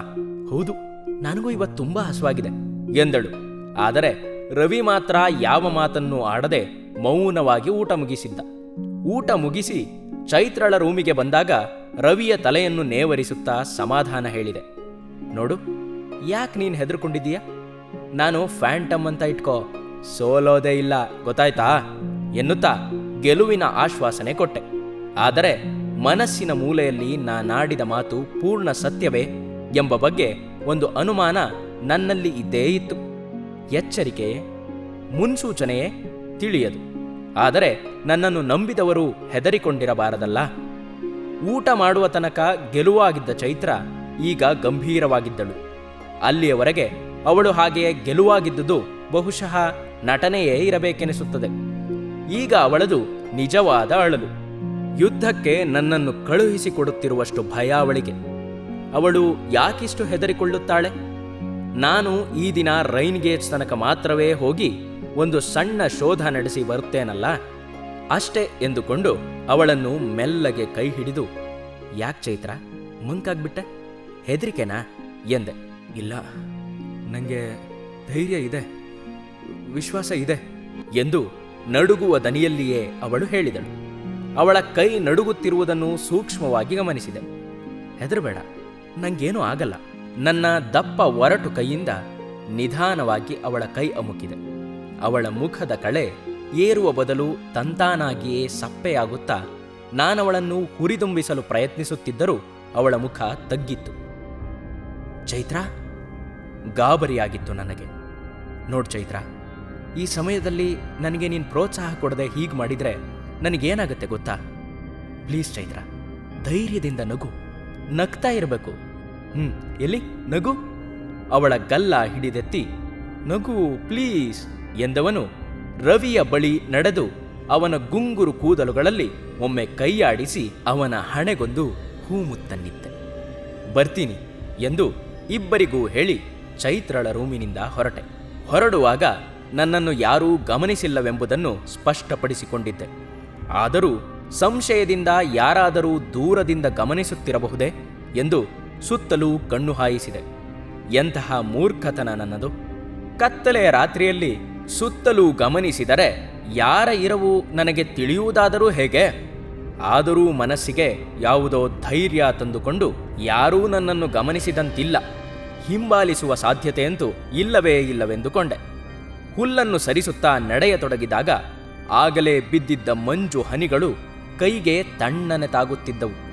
ಹೌದು, ನನಗೂ ಇವತ್ತು ತುಂಬಾ ಹಸುವಾಗಿದೆ, ಎಂದಳು. ಆದರೆ ರವಿ ಮಾತ್ರ ಯಾವ ಮಾತನ್ನೂ ಆಡದೆ ಮೌನವಾಗಿ ಊಟ ಮುಗಿಸಿದ್ದ. ಊಟ ಮುಗಿಸಿ ಚೈತ್ರಳ ರೂಮಿಗೆ ಬಂದಾಗ ರವಿಯ ತಲೆಯನ್ನು ನೇವರಿಸುತ್ತಾ ಸಮಾಧಾನ ಹೇಳಿದೆ. ನೋಡು, ಯಾಕೆ ನೀನು ಹೆದರ್ಕೊಂಡಿದ್ದೀಯ? ನಾನು ಫ್ಯಾಂಟಮ್ ಅಂತ ಇಟ್ಕೋ, ಸೋಲೋದೇ ಇಲ್ಲ, ಗೊತ್ತಾಯ್ತಾ? ಎನ್ನುತ್ತಾ ಗೆಲುವಿನ ಆಶ್ವಾಸನೆ ಕೊಟ್ಟೆ. ಆದರೆ ಮನಸ್ಸಿನ ಮೂಲೆಯಲ್ಲಿ ನಾನಾಡಿದ ಮಾತು ಪೂರ್ಣ ಸತ್ಯವೇ ಎಂಬ ಬಗ್ಗೆ ಒಂದು ಅನುಮಾನ ನನ್ನಲ್ಲಿ ಇದ್ದೇ ಇತ್ತು. ಎಚ್ಚರಿಕೆಯೇ ಮುನ್ಸೂಚನೆಯೇ ತಿಳಿಯದು. ಆದರೆ ನನ್ನನ್ನು ನಂಬಿದವರು ಹೆದರಿಕೊಂಡಿರಬಾರದಲ್ಲ. ಊಟ ಮಾಡುವ ತನಕ ಗೆಲುವಾಗಿದ್ದ ಚೈತ್ರ ಈಗ ಗಂಭೀರವಾಗಿದ್ದಳು. ಅಲ್ಲಿಯವರೆಗೆ ಅವಳು ಹಾಗೆಯೇ ಗೆಲುವಾಗಿದ್ದುದು ಬಹುಶಃ ನಟನೆಯೇ ಇರಬೇಕೆನಿಸುತ್ತದೆ. ಈಗ ಅವಳದು ನಿಜವಾದ ಅಳಲು. ಯುದ್ಧಕ್ಕೆ ನನ್ನನ್ನು ಕಳುಹಿಸಿಕೊಡುತ್ತಿರುವಷ್ಟು ಭಯ ಅವಳಿಗೆ ಅವಳು ಯಾಕಿಷ್ಟು ಹೆದರಿಕೊಳ್ಳುತ್ತಾಳೆ? ನಾನು ಈ ದಿನ ರೈನ್ ಗೇಜ್ ತನಕ ಮಾತ್ರವೇ ಹೋಗಿ ಒಂದು ಸಣ್ಣ ಶೋಧ ನಡೆಸಿ ಬರುತ್ತೇನಲ್ಲ? ಅಷ್ಟೇ ಎಂದುಕೊಂಡು ಅವಳನ್ನು ಮೆಲ್ಲಗೆ ಕೈ ಹಿಡಿದು ಯಾಕೆ ಚೈತ್ರ ಮುಂಕಾಗ್ಬಿಟ್ಟೆ? ಹೆದರಿಕೆನಾ? ಎಂದೆ. ಇಲ್ಲ ನನಗೆ ಧೈರ್ಯ ಇದೆ ವಿಶ್ವಾಸ ಇದೆ ಎಂದು ನಡುಗುವ ದನಿಯಲ್ಲಿಯೇ ಅವಳು ಹೇಳಿದಳು. ಅವಳ ಕೈ ನಡುಗುತ್ತಿರುವುದನ್ನು ಸೂಕ್ಷ್ಮವಾಗಿ ಗಮನಿಸಿದೆ. ಹೆದರಬೇಡ, ನಂಗೇನೂ ಆಗಲ್ಲ. ನನ್ನ ದಪ್ಪ ಒರಟು ಕೈಯಿಂದ ನಿಧಾನವಾಗಿ ಅವಳ ಕೈ ಅಮುಕಿದೆ. ಅವಳ ಮುಖದ ಕಳೆ ಏರುವ ಬದಲು ತಂತಾನಾಗಿಯೇ ಸಪ್ಪೆಯಾಗುತ್ತಾ ನಾನವಳನ್ನು ಹುರಿದುಂಬಿಸಲು ಪ್ರಯತ್ನಿಸುತ್ತಿದ್ದರೂ ಅವಳ ಮುಖ ತಗ್ಗಿತ್ತು. ಚೈತ್ರ, ಗಾಬರಿಯಾಗಿತ್ತು ನನಗೆ. ನೋಡ್ ಚೈತ್ರ, ಈ ಸಮಯದಲ್ಲಿ ನನಗೆ ನೀನು ಪ್ರೋತ್ಸಾಹ ಕೊಡದೆ ಹೀಗೆ ಮಾಡಿದರೆ ನನಗೇನಾಗುತ್ತೆ ಗೊತ್ತಾ? ಪ್ಲೀಸ್ ಚೈತ್ರ, ಧೈರ್ಯದಿಂದ ನಗು. ನಗ್ತಾ ಇರಬೇಕು. ಹ್ಞೂ ಎಲ್ಲಿ? ನಗು? ಅವಳ ಗಲ್ಲ ಹಿಡಿದೆತ್ತಿ, ನಗು, ಪ್ಲೀಸ್ ಎಂದವನು ರವಿಯ ಬಳಿ ನಡೆದು ಅವನ ಗುಂಗುರು ಕೂದಲುಗಳಲ್ಲಿ ಒಮ್ಮೆ ಕೈಯಾಡಿಸಿ ಅವನ ಹಣೆಗೊಂದು ಹೂಮುತ್ತನ್ನಿತ್ತೆ. ಬರ್ತೀನಿ ಎಂದು ಇಬ್ಬರಿಗೂ ಹೇಳಿ ಚೈತ್ರಳ ರೂಮಿನಿಂದ ಹೊರಟೆ. ಹೊರಡುವಾಗ ನನ್ನನ್ನು ಯಾರೂ ಗಮನಿಸಿಲ್ಲವೆಂಬುದನ್ನು ಸ್ಪಷ್ಟಪಡಿಸಿಕೊಂಡಿದ್ದೆ. ಆದರೂ ಸಂಶಯದಿಂದ ಯಾರಾದರೂ ದೂರದಿಂದ ಗಮನಿಸುತ್ತಿರಬಹುದೇ ಎಂದು ಸುತ್ತಲೂ ಕಣ್ಣು ಹಾಯಿಸಿದೆ. ಎಂತಹ ಮೂರ್ಖತನ ನನ್ನದು. ಕತ್ತಲೆಯ ರಾತ್ರಿಯಲ್ಲಿ ಸುತ್ತಲೂ ಗಮನಿಸಿದರೆ ಯಾರ ಇರವು ನನಗೆ ತಿಳಿಯುವುದಾದರೂ ಹೇಗೆ? ಆದರೂ ಮನಸ್ಸಿಗೆ ಯಾವುದೋ ಧೈರ್ಯ ತಂದುಕೊಂಡು ಯಾರೂ ನನ್ನನ್ನು ಗಮನಿಸಿದಂತಿಲ್ಲ. ಹಿಂಬಾಲಿಸುವ ಸಾಧ್ಯತೆಯಂತೂ ಇಲ್ಲವೇ ಇಲ್ಲವೆಂದುಕೊಂಡೆ. ಹುಲ್ಲನ್ನು ಸರಿಸುತ್ತಾ ನಡೆಯತೊಡಗಿದಾಗ ಆಗಲೇ ಬಿದ್ದಿದ್ದ ಮಂಜು ಹನಿಗಳು ಕೈಗೆ ತಣ್ಣನೆ ತಾಗುತ್ತಿದ್ದವು.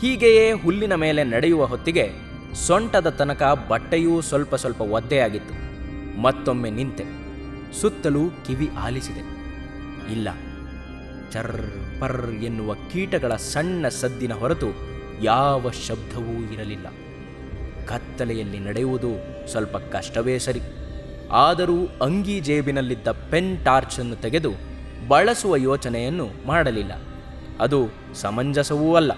ಹೀಗೆಯೇ ಹುಲ್ಲಿನ ಮೇಲೆ ನಡೆಯುವ ಹೊತ್ತಿಗೆ ಸೊಂಟದ ತನಕ ಬಟ್ಟೆಯೂ ಸ್ವಲ್ಪ ಸ್ವಲ್ಪ ಒದ್ದೆಯಾಗಿತ್ತು. ಮತ್ತೊಮ್ಮೆ ನಿಂತೆ. ಸುತ್ತಲೂ ಕಿವಿ ಆಲಿಸಿದೆ. ಇಲ್ಲ. ಚರ್ ಪರ್ ಎನ್ನುವ ಕೀಟಗಳ ಸಣ್ಣ ಸದ್ದಿನ ಹೊರತು ಯಾವ ಶಬ್ದವೂ ಇರಲಿಲ್ಲ. ಕತ್ತಲೆಯಲ್ಲಿ ನಡೆಯುವುದು ಸ್ವಲ್ಪ ಕಷ್ಟವೇ ಸರಿ. ಆದರೂ ಅಂಗಿ ಜೇಬಿನಲ್ಲಿದ್ದ ಪೆನ್ ಟಾರ್ಚನ್ನು ತೆಗೆದು ಬಳಸುವ ಯೋಚನೆಯನ್ನು ಮಾಡಲಿಲ್ಲ. ಅದು ಸಮಂಜಸವೂ ಅಲ್ಲ.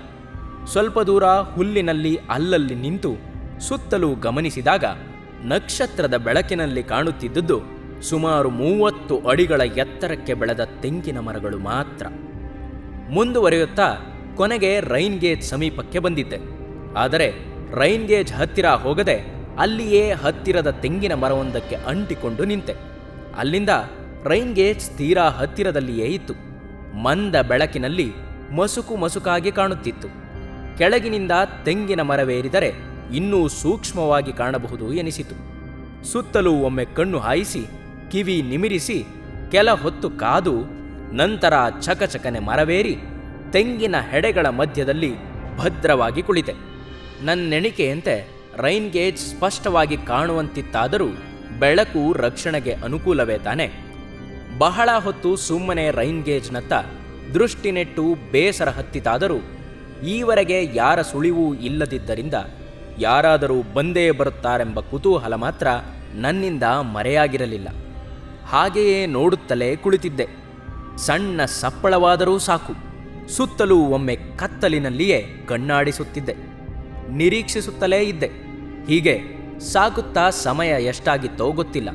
ಸ್ವಲ್ಪ ದೂರ ಹುಲ್ಲಿನಲ್ಲಿ ಅಲ್ಲಲ್ಲಿ ನಿಂತು ಸುತ್ತಲೂ ಗಮನಿಸಿದಾಗ ನಕ್ಷತ್ರದ ಬೆಳಕಿನಲ್ಲಿ ಕಾಣುತ್ತಿದ್ದುದು ಸುಮಾರು ಮೂವತ್ತು ಅಡಿಗಳ ಎತ್ತರಕ್ಕೆ ಬೆಳೆದ ತೆಂಗಿನ ಮರಗಳು ಮಾತ್ರ. ಮುಂದುವರಿಯುತ್ತಾ ಕೊನೆಗೆ ರೈನ್ ಗೇಜ್ ಸಮೀಪಕ್ಕೆ ಬಂದಿದ್ದೆ. ಆದರೆ ರೈನ್ ಗೇಜ್ ಹತ್ತಿರ ಹೋಗದೆ ಅಲ್ಲಿಯೇ ಹತ್ತಿರದ ತೆಂಗಿನ ಮರವೊಂದಕ್ಕೆ ಅಂಟಿಕೊಂಡು ನಿಂತೆ. ಅಲ್ಲಿಂದ ರೈನ್ ಗೇಜ್ ತೀರಾ ಹತ್ತಿರದಲ್ಲಿಯೇ ಇತ್ತು. ಮಂದ ಬೆಳಕಿನಲ್ಲಿ ಮಸುಕು ಮಸುಕಾಗಿ ಕಾಣುತ್ತಿತ್ತು. ಕೆಳಗಿನಿಂದ ತೆಂಗಿನ ಮರವೇರಿದರೆ ಇನ್ನೂ ಸೂಕ್ಷ್ಮವಾಗಿ ಕಾಣಬಹುದು ಎನಿಸಿತು. ಸುತ್ತಲೂ ಒಮ್ಮೆ ಕಣ್ಣು ಹಾಯಿಸಿ, ಕಿವಿ ನಿಮಿರಿಸಿ, ಕೆಲ ಹೊತ್ತು ಕಾದು, ನಂತರ ಚಕಚಕನೆ ಮರವೇರಿ ತೆಂಗಿನ ಹೆಡೆಗಳ ಮಧ್ಯದಲ್ಲಿ ಭದ್ರವಾಗಿ ಕುಳಿತೆ. ನನ್ನೆಣಿಕೆಯಂತೆ ರೈನ್ ಗೇಜ್ ಸ್ಪಷ್ಟವಾಗಿ ಕಾಣುವಂತಿತ್ತಾದರೂ ಬೆಳಕು ರಕ್ಷಣೆಗೆ ಅನುಕೂಲವೇ ತಾನೆ? ಬಹಳ ಹೊತ್ತು ಸುಮ್ಮನೆ ರೈನ್ ಗೇಜ್ನತ್ತ ದೃಷ್ಟಿ ನೆಟ್ಟು ಬೇಸರ ಹತ್ತಿತಾದರೂ ಈವರೆಗೆ ಯಾರ ಸುಳಿವೂ ಇಲ್ಲದಿದ್ದರಿಂದ ಯಾರಾದರೂ ಬಂದೇ ಬರುತ್ತಾರೆಂಬ ಕುತೂಹಲ ಮಾತ್ರ ನನ್ನಿಂದ ಮರೆಯಾಗಿರಲಿಲ್ಲ. ಹಾಗೆಯೇ ನೋಡುತ್ತಲೇ ಕುಳಿತಿದ್ದೆ. ಸಣ್ಣ ಸಪ್ಪಳವಾದರೂ ಸಾಕು. ಸುತ್ತಲೂ ಒಮ್ಮೆ ಕತ್ತಲಿನಲ್ಲಿಯೇ ಕಣ್ಣಾಡಿಸುತ್ತಿದ್ದೆ. ನಿರೀಕ್ಷಿಸುತ್ತಲೇ ಇದ್ದೆ. ಹೀಗೆ ಸಾಗುತ್ತಾ ಸಮಯ ಎಷ್ಟಾಗಿತ್ತೋ ಗೊತ್ತಿಲ್ಲ.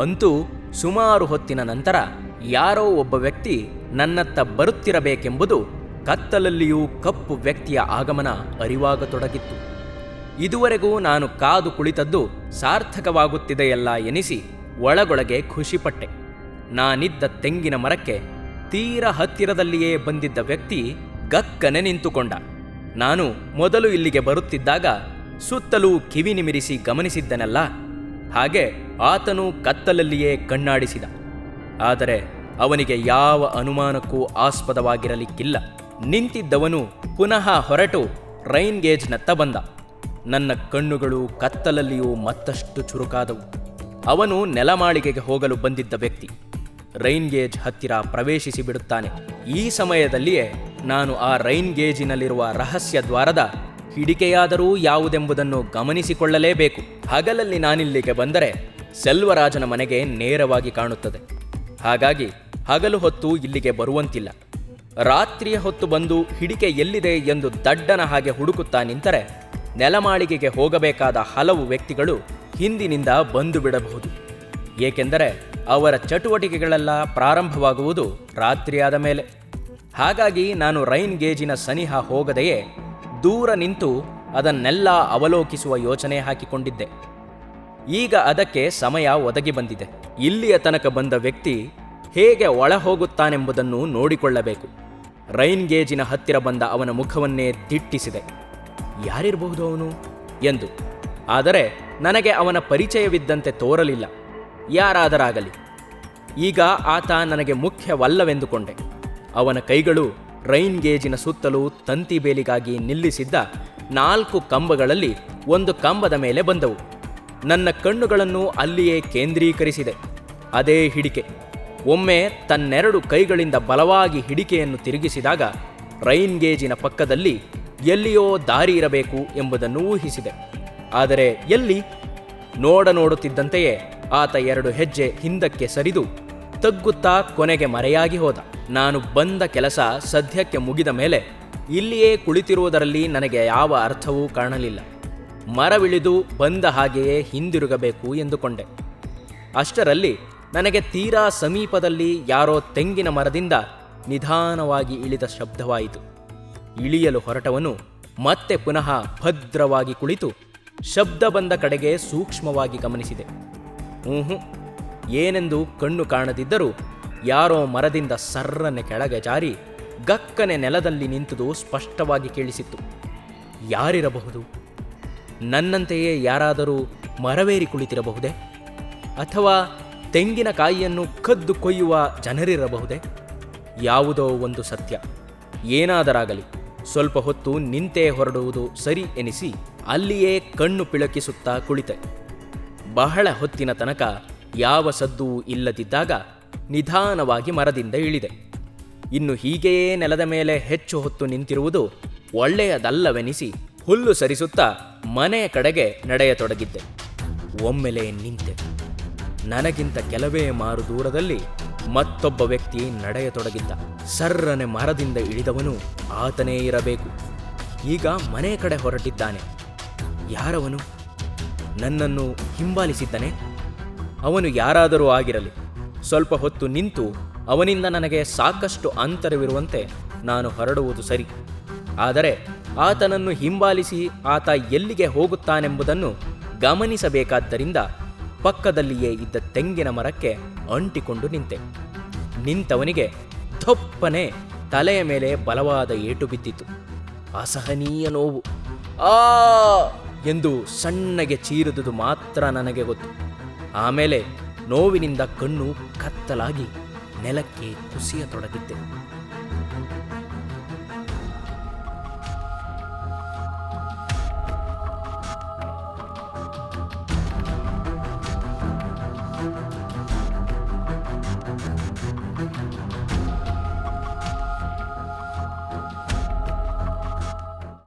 ಅಂತೂ ಸುಮಾರು ಹೊತ್ತಿನ ನಂತರ ಯಾರೋ ಒಬ್ಬ ವ್ಯಕ್ತಿ ನನ್ನತ್ತ ಬರುತ್ತಿರಬೇಕೆಂಬುದು ಕತ್ತಲಲ್ಲಿಯೂ ಕಪ್ಪು ವ್ಯಕ್ತಿಯ ಆಗಮನ ಅರಿವಾಗತೊಡಗಿತ್ತು. ಇದುವರೆಗೂ ನಾನು ಕಾದು ಕುಳಿತದ್ದು ಸಾರ್ಥಕವಾಗುತ್ತಿದೆಯಲ್ಲ ಎನಿಸಿ ಒಳಗೊಳಗೆ ಖುಷಿಪಟ್ಟೆ. ನಾನಿದ್ದ ತೆಂಗಿನ ಮರಕ್ಕೆ ತೀರ ಹತ್ತಿರದಲ್ಲಿಯೇ ಬಂದಿದ್ದ ವ್ಯಕ್ತಿ ಗಕ್ಕನೆ ನಿಂತುಕೊಂಡ. ನಾನು ಮೊದಲು ಇಲ್ಲಿಗೆ ಬರುತ್ತಿದ್ದಾಗ ಸುತ್ತಲೂ ಕಿವಿ ನಿಮಿರಿಸಿ ಗಮನಿಸಿದ್ದನಲ್ಲ. ಹಾಗೆ ಆತನು ಕತ್ತಲಲ್ಲಿಯೇ ಕಣ್ಣಾಡಿಸಿದ. ಆದರೆ ಅವನಿಗೆ ಯಾವ ಅನುಮಾನಕ್ಕೂ ಆಸ್ಪದವಾಗಿರಲಿಕ್ಕಿಲ್ಲ. ನಿಂತಿದ್ದವನು ಪುನಃ ಹೊರಟು ರೈನ್ ಗೇಜ್ನತ್ತ ಬಂದ. ನನ್ನ ಕಣ್ಣುಗಳು ಕತ್ತಲಲ್ಲಿಯೂ ಮತ್ತಷ್ಟು ಚುರುಕಾದವು. ಅವನು ನೆಲಮಾಳಿಗೆಗೆ ಹೋಗಲು ಬಂದಿದ್ದ ವ್ಯಕ್ತಿ. ರೈನ್ ಗೇಜ್ ಹತ್ತಿರ ಪ್ರವೇಶಿಸಿ ಬಿಡುತ್ತಾನೆ. ಈ ಸಮಯದಲ್ಲಿಯೇ ನಾನು ಆ ರೈನ್ ಗೇಜಿನಲ್ಲಿರುವ ರಹಸ್ಯ ದ್ವಾರದ ಹಿಡಿಕೆಯಾದರೂ ಯಾವುದೆಂಬುದನ್ನು ಗಮನಿಸಿಕೊಳ್ಳಲೇಬೇಕು. ಹಗಲಲ್ಲಿ ನಾನಿಲ್ಲಿಗೆ ಬಂದರೆ ಸೆಲ್ವರಾಜನ ಮನೆಗೆ ನೇರವಾಗಿ ಕಾಣುತ್ತದೆ. ಹಾಗಾಗಿ ಹಗಲು ಹೊತ್ತು ಇಲ್ಲಿಗೆ ಬರುವಂತಿಲ್ಲ. ರಾತ್ರಿಯ ಹೊತ್ತು ಬಂದು ಹಿಡಿಕೆ ಎಲ್ಲಿದೆ ಎಂದು ದಡ್ಡನ ಹಾಗೆ ಹುಡುಕುತ್ತಾ ನಿಂತರೆ ನೆಲಮಾಳಿಗೆಗೆ ಹೋಗಬೇಕಾದ ಹಲವು ವ್ಯಕ್ತಿಗಳು ಹಿಂದಿನಿಂದ ಬಂದು ಬಿಡಬಹುದು. ಏಕೆಂದರೆ ಅವರ ಚಟುವಟಿಕೆಗಳೆಲ್ಲ ಪ್ರಾರಂಭವಾಗುವುದು ರಾತ್ರಿಯಾದ ಮೇಲೆ. ಹಾಗಾಗಿ ನಾನು ರೈನ್ ಗೇಜಿನ ಸನಿಹ ಹೋಗದೆಯೇ ದೂರ ನಿಂತು ಅದನ್ನೆಲ್ಲ ಅವಲೋಕಿಸುವ ಯೋಚನೆ ಹಾಕಿಕೊಂಡಿದ್ದೆ. ಈಗ ಅದಕ್ಕೆ ಸಮಯ ಒದಗಿ ಬಂದಿದೆ. ಇಲ್ಲಿಯ ತನಕ ಬಂದ ವ್ಯಕ್ತಿ ಹೇಗೆ ಒಳ ಹೋಗುತ್ತಾನೆಂಬುದನ್ನು ನೋಡಿಕೊಳ್ಳಬೇಕು. ರೈನ್ ಗೇಜಿನ ಹತ್ತಿರ ಬಂದ ಅವನ ಮುಖವನ್ನೇ ದಿಟ್ಟಿಸಿದೆ. ಯಾರಿರಬಹುದು ಅವನು? ಎಂದು. ಆದರೆ ನನಗೆ ಅವನ ಪರಿಚಯವಿದ್ದಂತೆ ತೋರಲಿಲ್ಲ. ಯಾರಾದರಾಗಲಿ. ಈಗ ಆತ ನನಗೆ ಮುಖ್ಯವಲ್ಲವೆಂದುಕೊಂಡೆ. ಅವನ ಕೈಗಳು ರೈನ್ ಗೇಜಿನ ಸುತ್ತಲೂ ತಂತಿ ಬೇಲಿಗಾಗಿ ನಿಲ್ಲಿಸಿದ್ದ ನಾಲ್ಕು ಕಂಬಗಳಲ್ಲಿ ಒಂದು ಕಂಬದ ಮೇಲೆ ಬಂದವು. ನನ್ನ ಕಣ್ಣುಗಳನ್ನು ಅಲ್ಲಿಯೇ ಕೇಂದ್ರೀಕರಿಸಿದೆ. ಅದೇ ಹಿಡಿಕೆ. ಒಮ್ಮೆ ತನ್ನೆರಡು ಕೈಗಳಿಂದ ಬಲವಾಗಿ ಹಿಡಿಕೆಯನ್ನು ತಿರುಗಿಸಿದಾಗ ರೈನ್ ಗೇಜಿನ ಪಕ್ಕದಲ್ಲಿ ಎಲ್ಲಿಯೋ ದಾರಿ ಇರಬೇಕು ಎಂಬುದನ್ನು ಊಹಿಸಿದೆ. ಆದರೆ ಎಲ್ಲಿ? ನೋಡ ನೋಡುತ್ತಿದ್ದಂತೆಯೇ ಆತ ಎರಡು ಹೆಜ್ಜೆ ಹಿಂದಕ್ಕೆ ಸರಿದು ತಗ್ಗುತ್ತಾ ಕೊನೆಗೆ ಮರೆಯಾಗಿ ಹೋದ. ನಾನು ಬಂದ ಕೆಲಸ ಸದ್ಯಕ್ಕೆ ಮುಗಿದ ಮೇಲೆ ಇಲ್ಲಿಯೇ ಕುಳಿತಿರುವುದರಲ್ಲಿ ನನಗೆ ಯಾವ ಅರ್ಥವೂ ಕಾಣಲಿಲ್ಲ. ಮರವಿಳಿದು ಬಂದ ಹಾಗೆಯೇ ಹಿಂದಿರುಗಬೇಕು ಎಂದುಕೊಂಡೆ. ಅಷ್ಟರಲ್ಲಿ ನನಗೆ ತೀರಾ ಸಮೀಪದಲ್ಲಿ ಯಾರೋ ತೆಂಗಿನ ಮರದಿಂದ ನಿಧಾನವಾಗಿ ಇಳಿದ ಶಬ್ದವಾಯಿತು. ಇಳಿಯಲು ಹೊರಟವನು ಮತ್ತೆ ಪುನಃ ಭದ್ರವಾಗಿ ಕುಳಿತು ಶಬ್ದ ಬಂದ ಕಡೆಗೆ ಸೂಕ್ಷ್ಮವಾಗಿ ಗಮನಿಸಿದೆ. ಹ್ಞೂ ಏನೆಂದು ಕಣ್ಣು ಕಾಣದಿದ್ದರೂ ಯಾರೋ ಮರದಿಂದ ಸರ್ರನೆ ಕೆಳಗೆ ಜಾರಿ ಗಕ್ಕನೆ ನೆಲದಲ್ಲಿ ನಿಂತುದು ಸ್ಪಷ್ಟವಾಗಿ ಕೇಳಿಸಿತ್ತು. ಯಾರಿರಬಹುದು? ನನ್ನಂತೆಯೇ ಯಾರಾದರೂ ಮರವೇರಿ ಕುಳಿತಿರಬಹುದೇ? ಅಥವಾ ತೆಂಗಿನಕಾಯಿಯನ್ನು ಕದ್ದು ಕೊಯ್ಯುವ ಜನರಿರಬಹುದೇ? ಯಾವುದೋ ಒಂದು ಸತ್ಯ. ಏನಾದರಾಗಲಿ, ಸ್ವಲ್ಪ ಹೊತ್ತು ನಿಂತೇ ಹೊರಡುವುದು ಸರಿ ಎನಿಸಿ ಅಲ್ಲಿಯೇ ಕಣ್ಣು ಪಿಳಕಿಸುತ್ತಾ ಕುಳಿತೆ. ಬಹಳ ಹೊತ್ತಿನ ತನಕ ಯಾವ ಸದ್ದು ಇಲ್ಲದಿದ್ದಾಗ ನಿಧಾನವಾಗಿ ಮರದಿಂದ ಇಳಿದೆ. ಇನ್ನು ಹೀಗೆಯೇ ನೆಲದ ಮೇಲೆ ಹೆಚ್ಚು ಹೊತ್ತು ನಿಂತಿರುವುದು ಒಳ್ಳೆಯದಲ್ಲವೆನಿಸಿ ಹುಲ್ಲು ಸರಿಸುತ್ತಾ ಮನೆಯ ಕಡೆಗೆ ನಡೆಯತೊಡಗಿದ್ದೆ. ಒಮ್ಮೆಲೆ ನಿಂತೆ. ನನಗಿಂತ ಕೆಲವೇ ಮಾರು ದೂರದಲ್ಲಿ ಮತ್ತೊಬ್ಬ ವ್ಯಕ್ತಿ ನಡೆಯತೊಡಗಿದ್ದ. ಸರ್ರನೆ ಮರದಿಂದ ಇಳಿದವನು ಆತನೇ ಇರಬೇಕು. ಈಗ ಮನೆ ಕಡೆ ಹೊರಟಿದ್ದಾನೆ. ಯಾರವನು? ನನ್ನನ್ನು ಹಿಂಬಾಲಿಸಿದ್ದನೆ? ಅವನು ಯಾರಾದರೂ ಆಗಿರಲಿ. ಸ್ವಲ್ಪ ಹೊತ್ತು ನಿಂತು ಅವನಿಂದ ನನಗೆ ಸಾಕಷ್ಟು ಅಂತರವಿರುವಂತೆ ನಾನು ಹೊರಡುವುದು ಸರಿ. ಆದರೆ ಆತನನ್ನು ಹಿಂಬಾಲಿಸಿ ಆತ ಎಲ್ಲಿಗೆ ಹೋಗುತ್ತಾನೆಂಬುದನ್ನು ಗಮನಿಸಬೇಕಾದ್ದರಿಂದ ಪಕ್ಕದಲ್ಲಿಯೇ ಇದ್ದ ತೆಂಗಿನ ಮರಕ್ಕೆ ಅಂಟಿಕೊಂಡು ನಿಂತೆ. ನಿಂತವನಿಗೆ ಥೊಪ್ಪನೆ ತಲೆಯ ಮೇಲೆ ಬಲವಾದ ಏಟು ಬಿದ್ದಿತು. ಅಸಹನೀಯ ನೋವು. ಆ! ಎಂದು ಸಣ್ಣಗೆ ಚೀರಿದುದು ಮಾತ್ರ ನನಗೆ ಗೊತ್ತು. ಆಮೇಲೆ ನೋವಿನಿಂದ ಕಣ್ಣು ಕತ್ತಲಾಗಿ ನೆಲಕ್ಕೆ ಕುಸಿಯತೊಡಗಿದ್ದೆ.